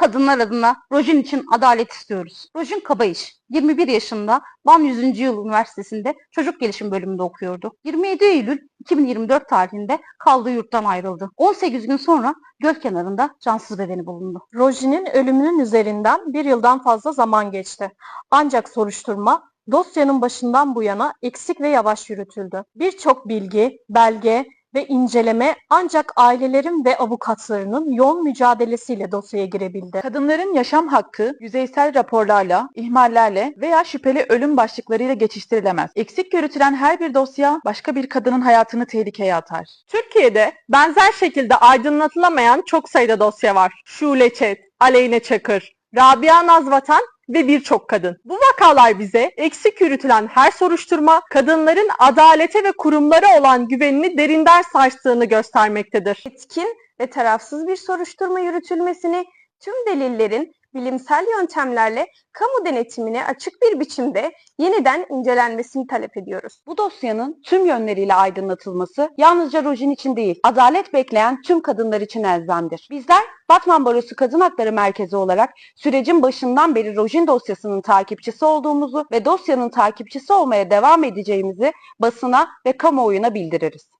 kadınlar adına Rojin için adalet istiyoruz. Rojin Kabayış, 21 yaşında Van 100. Yıl Üniversitesi'nde çocuk gelişim bölümünde okuyordu. 27 Eylül 2024 tarihinde kaldığı yurttan ayrıldı. 18 gün sonra göl kenarında cansız bedeni bulundu. Roji'nin ölümünün üzerinden bir yıldan fazla zaman geçti. Ancak soruşturma dosyanın başından bu yana eksik ve yavaş yürütüldü. Birçok bilgi, belge ve inceleme ancak ailelerin ve avukatlarının yoğun mücadelesiyle dosyaya girebildi. Kadınların yaşam hakkı yüzeysel raporlarla, ihmallerle veya şüpheli ölüm başlıklarıyla geçiştirilemez. Eksik yürütülen her bir dosya başka bir kadının hayatını tehlikeye atar. Türkiye'de benzer şekilde aydınlatılamayan çok sayıda dosya var. Şule Çet, Aleyne Çakır, Rabia Nazvatan ve birçok kadın. Bu vakalar bize eksik yürütülen her soruşturma kadınların adalete ve kurumlara olan güvenini derinden sarstığını göstermektedir. etkin ve tarafsız bir soruşturma yürütülmesini, tüm delillerin bilimsel yöntemlerle kamu denetimine açık bir biçimde yeniden incelenmesini talep ediyoruz. Bu dosyanın tüm yönleriyle aydınlatılması yalnızca Rojin için değil, adalet bekleyen tüm kadınlar için elzemdir. Bizler Batman Barosu Kadın Hakları Merkezi olarak sürecin başından beri Rojin dosyasının takipçisi olduğumuzu ve dosyanın takipçisi olmaya devam edeceğimizi basına ve kamuoyuna bildiririz.